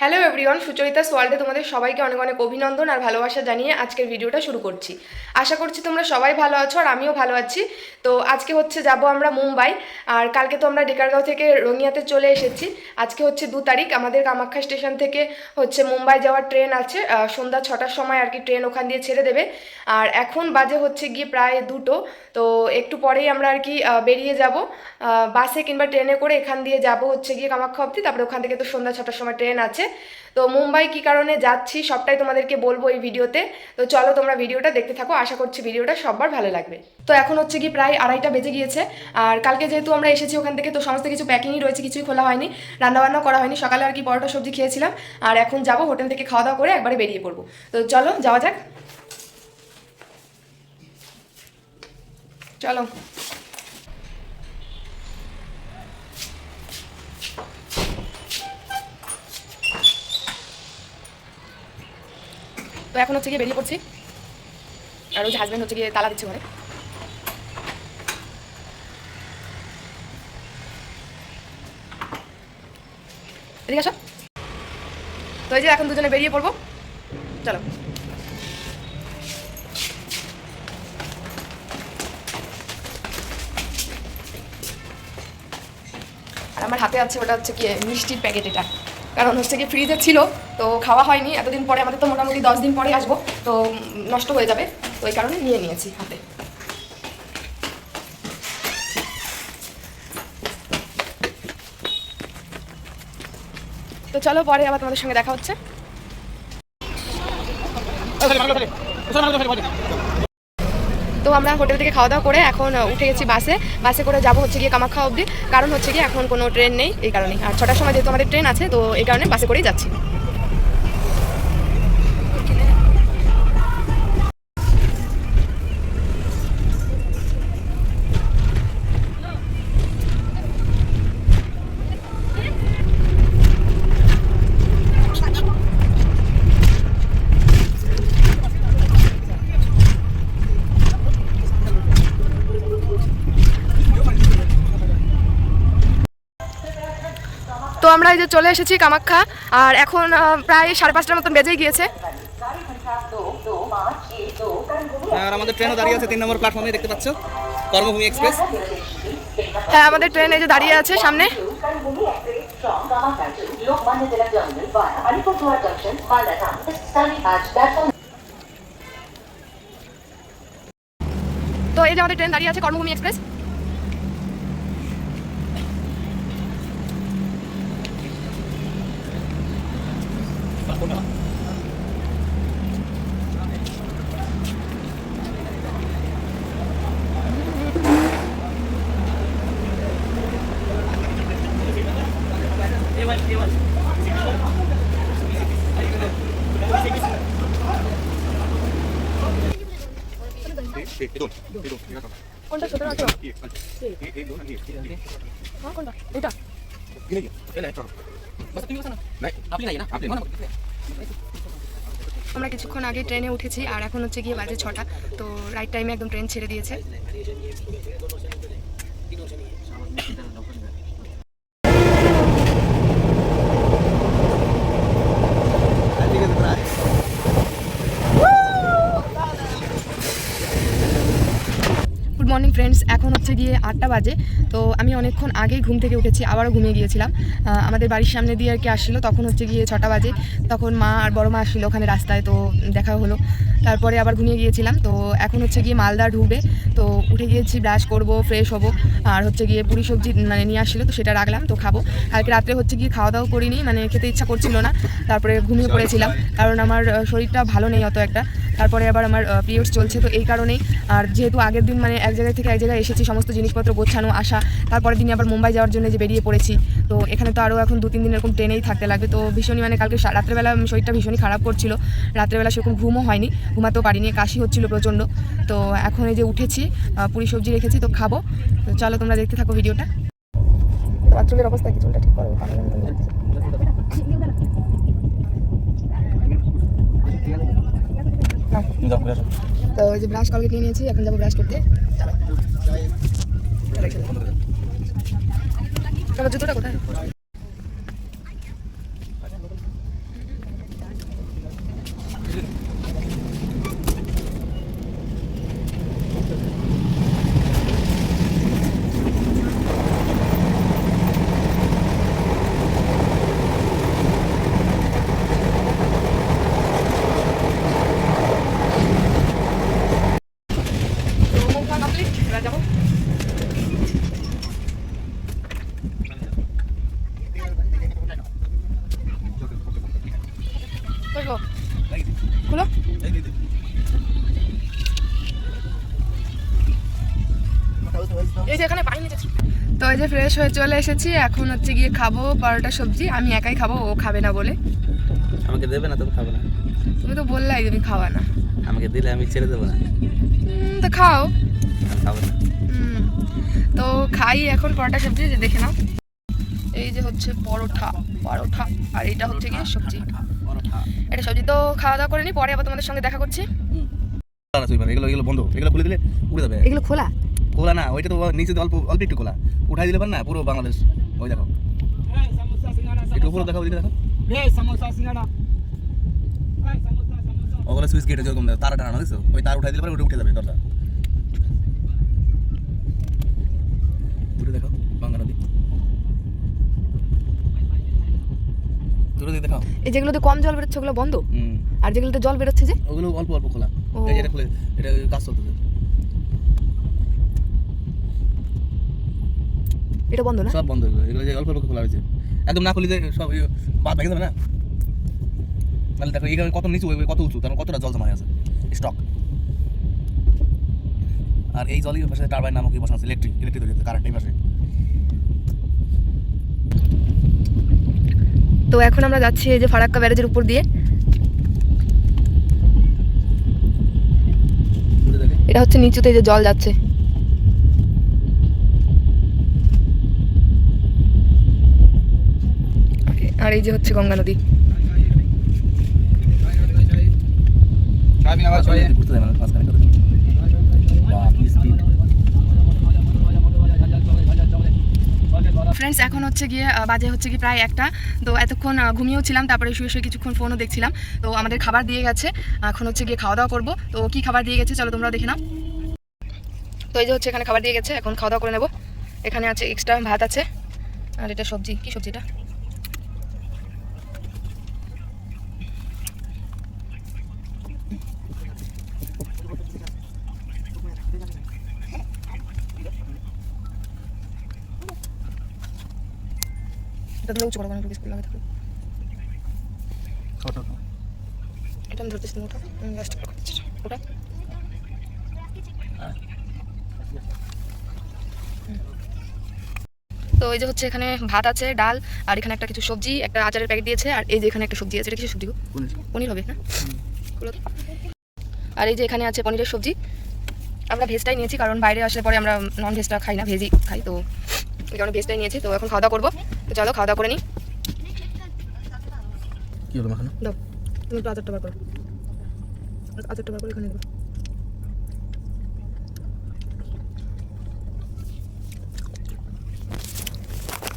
Hello everyone Sucharita সোয়াল্ডে তোমাদের সবাইকে অনেক অনেক অভিনন্দন আর ভালোবাসা জানিয়ে আজকের ভিডিওটা শুরু করছি। আশা করছি তোমরা সবাই ভালো আছো আর আমিও ভালো আছি। তো আজকে হচ্ছে যাব আমরা মুম্বাই আর কালকে তো আমরা ডেকারগাঁও থেকে রঙিয়াতে চলে এসেছি। আজকে হচ্ছে দু তারিখ, আমাদের কামাখ্যা স্টেশন থেকে হচ্ছে মুম্বাই যাওয়ার ট্রেন আছে। সন্ধ্যা ছটার সময় আর কি ট্রেন ওখান দিয়ে ছেড়ে দেবে। আর এখন বাজে হচ্ছে গিয়ে প্রায় দুটো। তো একটু পরেই আমরা আর কি বেরিয়ে যাব। বাসে কিংবা ট্রেনে করে এখান দিয়ে যাব হচ্ছে গিয়ে কামাখ্যা অবধি। তারপরে ওখান থেকে তো সন্ধ্যা ছটার সময় ট্রেন আছে। তো মুম্বাই কী কারণে যাচ্ছি সবটাই তোমাদেরকে বলব এই ভিডিওতে। তো চলো তোমরা ভিডিওটা দেখতে থাকো, আশা করছি ভিডিওটা সবার ভালো লাগবে। তো এখন হচ্ছে কি প্রায় আড়াইটা বেজে গিয়েছে, আর কালকে যেহেতু আমরা এসেছি ওখান থেকে, তো সমস্ত কিছু প্যাকিংই রয়েছে, কিছুই খোলা হয়নি রান্নাবান্না করা হয়নি, সকালে আর কি পরোটা সবজি খেয়েছিলাম, আর এখন যাব হোটেল থেকে খাওয়া দাওয়া করে একবারে বেরিয়ে পড়ব। তো চলো, যাওয়া যাক। চলো। এখন হচ্ছে গিয়ে বেরিয়ে পড়ছি। আর ওই হাজব্যান্ড হচ্ছে গিয়ে তালা দিচ্ছে ঘরে এদিকে আসো। তো এই যে এখন দুজনে বেরিয়ে পড়ব। চলো। আর আমার হাতে আছে ওটা হচ্ছে কি মিষ্টির প্যাকেট এটা। কারণ হচ্ছে কি ফ্রিজে ছিল, তো খাওয়া হয়নি। এতদিন পরে আমাদের তো মোটামুটি দশ দিন পরে আসব, তো নষ্ট হয়ে যাবে, তো এই কারণে নিয়ে নিয়েছি হাতে। তো চলো পরে আবার তোমাদের সঙ্গে দেখা হচ্ছে। তো আমরা হোটেল থেকে খাওয়া দাওয়া করে এখন উঠে গেছি বাসে। বাসে করে যাব হচ্ছে গিয়ে কামাখ্যা অব্দি কারণ হচ্ছে গিয়ে এখন কোনো ট্রেন নেই এই কারণে আর ছটার সময় যেহেতু আমাদের ট্রেন আছে, তো এই কারণে বাসে করেই যাচ্ছি। আমরা এই যে চলে এসেছি কামাখ্যা আর এখন প্রায় সাড়ে পাঁচটার মতন বেজেই গিয়েছে। আর আমাদের ট্রেনও দাঁড়িয়ে আছে তিন নম্বর প্ল্যাটফর্মে দেখতে পাচ্ছ? কর্মভূমি এক্সপ্রেস হ্যাঁ আমাদের ট্রেন এই যে দাঁড়িয়ে আছে সামনে। তো এই যে আমাদের ট্রেন দাঁড়িয়ে আছে কর্মভূমি এক্সপ্রেস কোনটা ছোট আছে হ্যাঁ কোনটা? এটা আমরা কিছুক্ষণ আগে ট্রেনে উঠেছি আর এখন হচ্ছে গিয়ে বাজে ছটা। তো রাইট টাইমে একদম ট্রেন ছেড়ে দিয়েছে গুড মর্নিং ফ্রেন্ডস এখন হচ্ছে গিয়ে আটটা বাজে। তো আমি অনেকক্ষণ আগেই ঘুম থেকে উঠেছি, আবারও ঘুমিয়ে গিয়েছিলাম। আমাদের বাড়ির সামনে দিয়ে আর কি আসছিল, তখন হচ্ছে গিয়ে ছটা বাজে। তখন মা আর বড় মা আসছিল ওখানে রাস্তায়, তো দেখা হলো। তারপরে আবার ঘুমিয়ে গিয়েছিলাম, তো এখন হচ্ছে গিয়ে মালদা ঢুকবে। তো উঠে গিয়েছি, ব্রাশ করব ফ্রেশ হব। আর হচ্ছে গিয়ে পুরি সবজি মানে নিয়ে আসছিল, তো সেটা রাখলাম, তো খাব। কালকে রাত্রে হচ্ছে গিয়ে খাওয়া দাওয়া করিনি মানে খেতে ইচ্ছা করছিল না। তারপরে ঘুমিয়ে পড়েছিলাম, কারণ আমার শরীরটা ভালো নেই অত একটা। তারপরে আবার আমার পিরিয়ডস চলছে, তো এই কারণেই। আর যেহেতু আগের দিন মানে এক জায়গা থেকে এক জায়গায় এসেছি, সমস্ত জিনিসপত্র গোছানো, আসা, তারপরের দিনে আবার মুম্বাই যাওয়ার জন্য যে বেরিয়ে পড়েছি, তো এখানে তো আরও এখন দু তিন দিন এরকম ট্রেনেই থাকতে লাগবে। তো ভীষণই মানে কালকে রাত্রেবেলা শরীরটা ভীষণই খারাপ করছিল। রাত্রেবেলা সেরকম ঘুমও হয়নি, ঘুমাতেও পারিনি, কাশি হচ্ছিল প্রচণ্ড। তো এখন এই যে উঠেছি পুরি সবজি রেখেছি, তো খাব। তো চলো তোমরা দেখতে থাকো ভিডিওটা। বাথরুমের অবস্থা কি? চুলটা ঠিক করো তো ওই যে ব্রাশ কলগেট নিয়ে নিয়েছি এখন যাব ব্রাশ করতে। জুতোটা কোথায় খুলো খুলো এই যে এখানে পানি নিচে তো এই যে ফ্রেশ হয়ে চলে এসেছি। এখন হচ্ছে গিয়ে খাব পরোটা সবজি। আমি একাই খাব ও খাবে না বলে। আমাকে দেবে না তুমি খাবে না। তুমি তো বললাই তুমি খাওয়া না। আমাকে দিলে আমি ছেড়ে দেবো না। তো খাও। খাব না। তো খাই এখন পরোটা সবজি যে দেখে নাও। এই যে হচ্ছে পরোটা পরোটা আর এটা হচ্ছে গিয়ে সবজি। এটা সবজি তো খাওয়া দাওয়া করে নি পরে আবার তোমাদের সঙ্গে দেখা করছি। এগুলো এগুলো বন্ধ। এগুলো খুলে দিলে উড়ে যাবে। এগুলো খোলা? খোলা না ওইটা তো নিচে অল্প অল্প একটু খোলা উঠাই দিলে পার না পুরো বাংলাদেশ। ওই দেখো। একটু উপরে দেখো ওইদিকে দেখো। ওগুলো সুইচ গেটে যেরকম তার টানা দিছো ওই তার উঠাই দিলে পরে ওটা উঠে যাবে দরজা। দূরে দেখো দূরে দিকে দেখাও। এই যেগুলোতে কম জল বেরোচ্ছে ওগুলো বন্ধ? আর যেগুলোতে জল বেরোচ্ছে যে? ওগুলো অল্প অল্প খোলা। এটা খুলে এটা কাজ চলতেছে। এটা বন্ধ না? সব বন্ধ এগুলো যে অল্প অল্প খোলা হয়েছে একদম না খুলে যে সব বাদ ভেঙে যাবে না? তাহলে দেখো এখানে কত নিচু কত উঁচু তার কতটা জল জমা আছে? স্টক আর এই জলই পাশে টারবাইন নামক এই বসানো আছে ইলেকট্রিক ইলেকট্রিক তৈরি কারেন্ট এই পাশে। তো এখন আমরা যাচ্ছি এই যে ফারাক্কা ব্যারেজের উপর দিয়ে। এটা হচ্ছে নিচুতে যে জল যাচ্ছে। আর এই যে হচ্ছে গঙ্গা নদী। ঘুরতে যাবে না মাঝখানে করে দিন। বাহ, কি speed। ফ্রেন্ডস এখন হচ্ছে গিয়ে বাজে হচ্ছে কি প্রায় একটা। তো এতক্ষণ ঘুমিয়েও ছিলাম তারপরে শুয়ে শুয়ে কিছুক্ষণ ফোনও দেখছিলাম। তো আমাদের খাবার দিয়ে গেছে। এখন হচ্ছে গিয়ে খাওয়া দাওয়া করব। তো কি খাবার দিয়ে গেছে চলো তোমরা দেখে নাও। তো এই যে হচ্ছে এখানে খাবার দিয়ে গেছে এখন খাওয়া দাওয়া করে নেব। এখানে আছে এক্সট্রা ভাত আছে। আর এটা সবজি কি সবজিটা উঁচু করো বিস্কুট লাগে। এটা আমি ধরতেছি ওটা। আমি লাস্ট ওটা। তো এই যে হচ্ছে এখানে ভাত আছে ডাল আর এখানে একটা কিছু সবজি একটা আচারের প্যাকেট দিয়েছে আর এই যে এখানে একটা সবজি আছে এটা কিছু সবজি? পনির। হবে না আর এই যে এখানে আছে পনিরের সবজি আমরা ভেজটাই নিয়েছি কারণ বাইরে আসলে পরে আমরা নন ভেজটা খাই না ভেজই খাই তো এই কারণে ভেজটাই নিয়েছি তো এখন খাওয়া দাওয়া করব। চলো খাওয়া দাওয়া করে নিই কি হলো মাখানো? দাও তুমি একটু আচারটা বার করো। আচারটা বার করে এখানে দেবো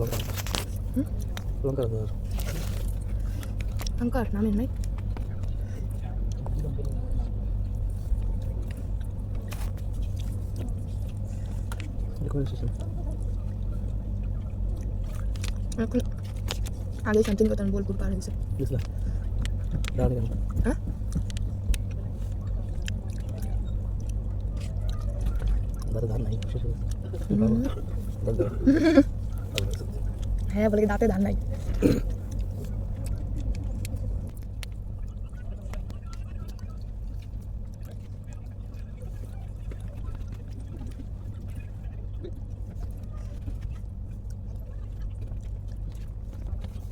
লঙ্কা। হুম? লঙ্কা দাও। আঙ্কার নামের নাই। এখন আগে শান্তিনিকেতন বোলপুর পার হয়েছে? হ্যাঁ। হ্যাঁ বলে দাঁতে ধান নাই?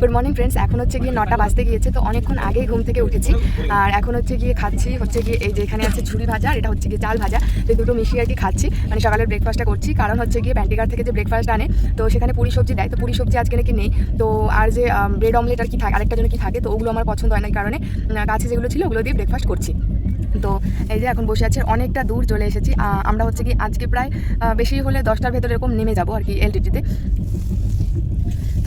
গুড মর্নিং ফ্রেন্ডস এখন হচ্ছে গিয়ে নটা বাজতে গিয়েছে, তো অনেকক্ষণ আগেই ঘুম থেকে উঠেছি। আর এখন হচ্ছে গিয়ে খাচ্ছি হচ্ছে গিয়ে এই যে এখানে আছে ঝুড়ি ভাজা আর এটা হচ্ছে গিয়ে চাল ভাজা। তো দুটো মিশিয়ে আর কি খাচ্ছি। মানে সকালের ব্রেকফাস্টটা করছি। কারণ হচ্ছে গিয়ে প্যান্টিকার থেকে যে ব্রেকফাস্ট আনে, তো সেখানে পুরি সবজি দেয়। তো পুরি সবজি আজকে নাকি নেই। তো আর যে ব্রেড অমলেট আর কি থাকে, আরেকটা জন্য কি থাকে, তো ওগুলো আমার পছন্দ হয় না কারণে কাছে যেগুলো ছিল ওগুলো দিয়ে ব্রেকফাস্ট করছি। তো এই যে এখন বসে আছে, অনেকটা দূর চলে এসেছি। আমরা হচ্ছে কি আজকে প্রায় বেশি হলে দশটার ভেতরে এরকম নেমে যাব আর কি এলটিটিতে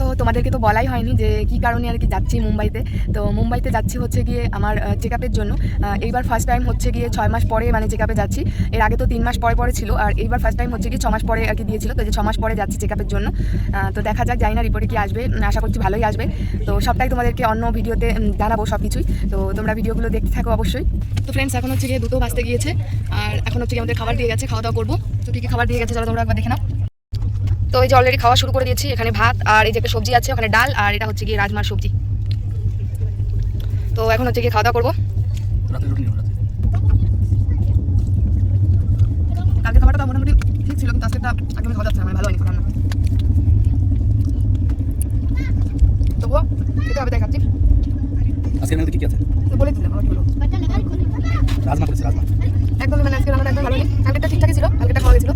তো তোমাদেরকে তো বলাই হয়নি যে কি কারণে আর কি যাচ্ছি মুম্বাইতে। তো মুম্বাইতে যাচ্ছি হচ্ছে গিয়ে আমার চেক আপের জন্য। এইবার ফার্স্ট টাইম হচ্ছে গিয়ে ছয় মাস পরে মানে চেক আপে যাচ্ছি। এর আগে তো তিন মাস পরে পরে ছিল, আর এইবার ফার্স্ট টাইম হচ্ছে গিয়ে ছ মাস পরে আর কি দিয়েছিল। তো যে ছ মাস পরে যাচ্ছি চেক আপের জন্য তো দেখা যাক, জানি না রিপোর্টে কি আসবে। আশা করছি ভালোই আসবে। তো সবটাই তোমাদেরকে অন্য ভিডিওতে জানাব সব কিছুই তো তোমরা ভিডিওগুলো দেখতে থাকো অবশ্যই। তো ফ্রেন্ডস এখন হচ্ছে গিয়ে দুটো বাঁচতে গিয়েছে। আর এখন হচ্ছে গিয়ে আমাদের খাবার দিয়ে গেছে খাওয়া দাওয়া করব। তো কী কী খাবার দিয়ে গেছে, চলো তোমরা একবার দেখে নাও। তো এই যে অলরেডি খাওয়া শুরু করে দিয়েছি এখানে ভাত আর এই যে একটা সবজি আছে ওখানে ডাল আর এটা হচ্ছে গিয়ে রাজমার সবজি। তো এখন হচ্ছে গিয়ে খাওয়া দাওয়া করব। কালকে খাবারটা মোটামুটি ঠিক ছিল কিন্তু আজকেটা একদমই খাওয়া যাচ্ছে না মানে ভালো হয়নি তবুও খেতে হবে তাই খাচ্ছি। আজকে মেনুতে কি কি আছে? বলে দিলাম আমার কি বলব রাজমা করেছে রাজমা। একদমই মানে আজকে রান্নাটা একদম ভালো কালকেটা ঠিকঠাকই ছিল কালকেটা খাওয়া গেছিল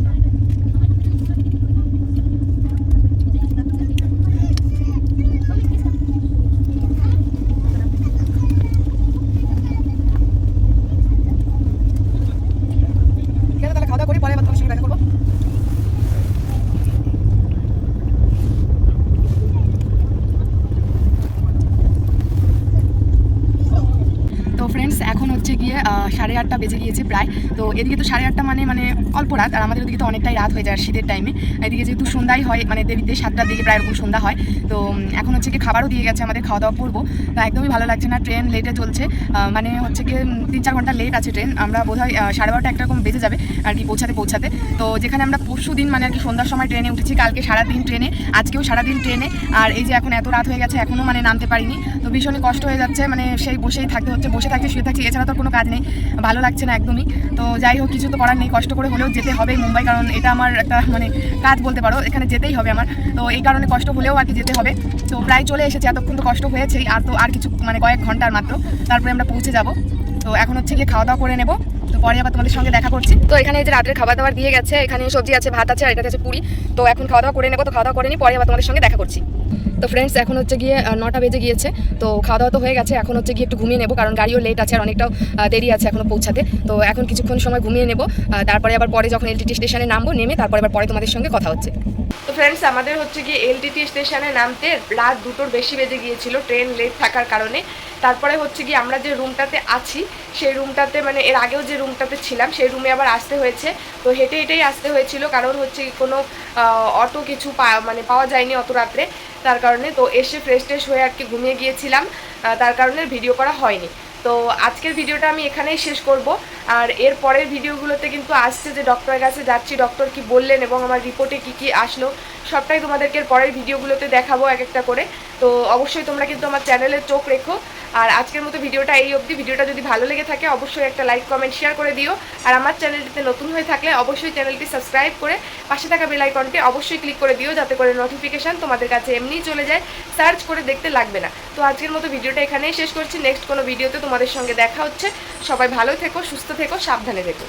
ঠিক আছে তাহলে খাওয়া দাওয়া করি পরে আবার তোমার সঙ্গে দেখা করব তো ফ্রেন্ডস এখন হচ্ছে গিয়ে আহ, সাড়ে আটটা বেজে গিয়েছে প্রায়। তো এদিকে তো সাড়ে আটটা মানে মানে অল্প রাত, আর আমাদের ওদিকে তো অনেকটাই রাত হয়ে যায় শীতের টাইমে এদিকে যেহেতু সন্ধ্যাই হয় মানে দেরিতে সাতটার দিকে প্রায় এরকম সন্ধ্যা হয়। তো এখন হচ্ছে কি খাবারও দিয়ে গেছে, আমাদের খাওয়া দাওয়া করব। তো একদমই ভালো লাগছে না ট্রেন লেটে চলছে। মানে হচ্ছে কি তিন চার ঘণ্টা লেট আছে ট্রেন আমরা বোধহয় সাড়ে বারোটা একটা রকম বেজে যাবে আর কি পৌঁছাতে পৌঁছাতে। তো যেখানে আমরা পরশু দিন মানে আর কি সন্ধ্যার সময় ট্রেনে উঠেছি, কালকে সারাদিন ট্রেনে আজকেও সারাদিন ট্রেনে আর এই যে এখন এত রাত হয়ে গেছে এখনও মানে নামতে পারিনি। তো ভীষণই কষ্ট হয়ে যাচ্ছে মানে সেই বসেই থাকতে হচ্ছে, বসে থাকতে শুয়ে থাকছি, এছাড়া তো কোনো কাজ নেই। ভালো লাগছে না একদমই। তো যাই হোক, কিছু তো করার নেই, কষ্ট করে হলেও যেতে হবে মুম্বাই, কারণ এটা আমার একটা মানে কাজ বলতে পারো, এখানে যেতেই হবে আমার। তো এই কারণে কষ্ট হলেও আর কি যেতে হবে। তো প্রায় চলে এসেছে, এতক্ষণ তো কষ্ট হয়েছেই, আর তো আর কিছু মানে কয়েক ঘণ্টার মাত্র। তারপরে আমরা পৌঁছে যাব। তো এখন হচ্ছে গিয়ে খাওয়া দাওয়া করে নেব। তো পরে আবার তোমাদের সঙ্গে দেখা করছি। তো এখানে যে রাতের খাবার দাবার দিয়ে গেছে, এখানে সবজি আছে, ভাত আছে, আর এটাতে আছে পুরি। তো এখন খাওয়া দাওয়া করে নেব, তো খাওয়া দাওয়া করে নিই পরে আবার তোমাদের সঙ্গে দেখা করছি। তো ফ্রেন্ডস এখন হচ্ছে গিয়ে নটা বেজে গিয়েছে, তো খাওয়া দাওয়া তো হয়ে গেছে, এখন হচ্ছে গিয়ে একটু ঘুমিয়ে নেব, কারণ গাড়িও লেট আছে আর অনেকটাও দেরি আছে এখনও পৌঁছাতে। তো এখন কিছুক্ষণ সময় ঘুমিয়ে নেব তারপরে আবার পরে যখন এলটিটি স্টেশনে নামবো, নেমে তারপরে আবার পরে তোমাদের সঙ্গে কথা হচ্ছে। তো ফ্রেন্ডস আমাদের হচ্ছে গিয়ে এলটিটি স্টেশনে নামতে রাত দুটোর বেশি বেজে গিয়েছিল ট্রেন লেট থাকার কারণে। তারপরে হচ্ছে গিয়ে আমরা যে রুমটাতে আছি, সেই রুমটাতে মানে এর আগেও যে রুমটাতে ছিলাম, সেই রুমে আবার আসতে হয়েছে। তো হেঁটে হেঁটেই আসতে হয়েছিল, কারণ হচ্ছে কোনো অটো কিছু মানে পাওয়া যায়নি অত রাত্রে। তার কারণে তো এসে ফ্রেশ ট্রেশ হয়ে আর কি ঘুমিয়ে গিয়েছিলাম। তার কারণে ভিডিও করা হয়নি। তো আজকের ভিডিওটা আমি এখানেই শেষ করব। আর এর পরের ভিডিওগুলোতে কিন্তু আসছে যে ডক্টরের কাছে যাচ্ছি, ডক্টর কি বললেন এবং আমার রিপোর্টে কি কি আসলো, সবটাই তোমাদেরকে পরের ভিডিওগুলোতে দেখাবো এক একটা করে। তো অবশ্যই তোমরা কিন্তু আমার চ্যানেলে চোখ রেখো। আর আজকের মতো ভিডিওটা এই অবধি। ভিডিওটা যদি ভালো লেগে থাকে, অবশ্যই একটা লাইক, কমেন্ট, শেয়ার করে দিও। আর আমার চ্যানেলটিতে নতুন হয়ে থাকলে অবশ্যই চ্যানেলটি সাবস্ক্রাইব করে পাশে থাকা বেল আইকনটি অবশ্যই ক্লিক করে দিও, যাতে করে নোটিফিকেশান তোমাদের কাছে এমনিই চলে যায়। সার্চ করে দেখতে লাগবে না। তো আজকের মতো ভিডিওটা এখানেই শেষ করছি। নেক্সট কোনো ভিডিওতে তোমাদের সঙ্গে দেখা হচ্ছে। সবাই ভালো থেকো সুস্থ থেকো সাবধানে থেকো।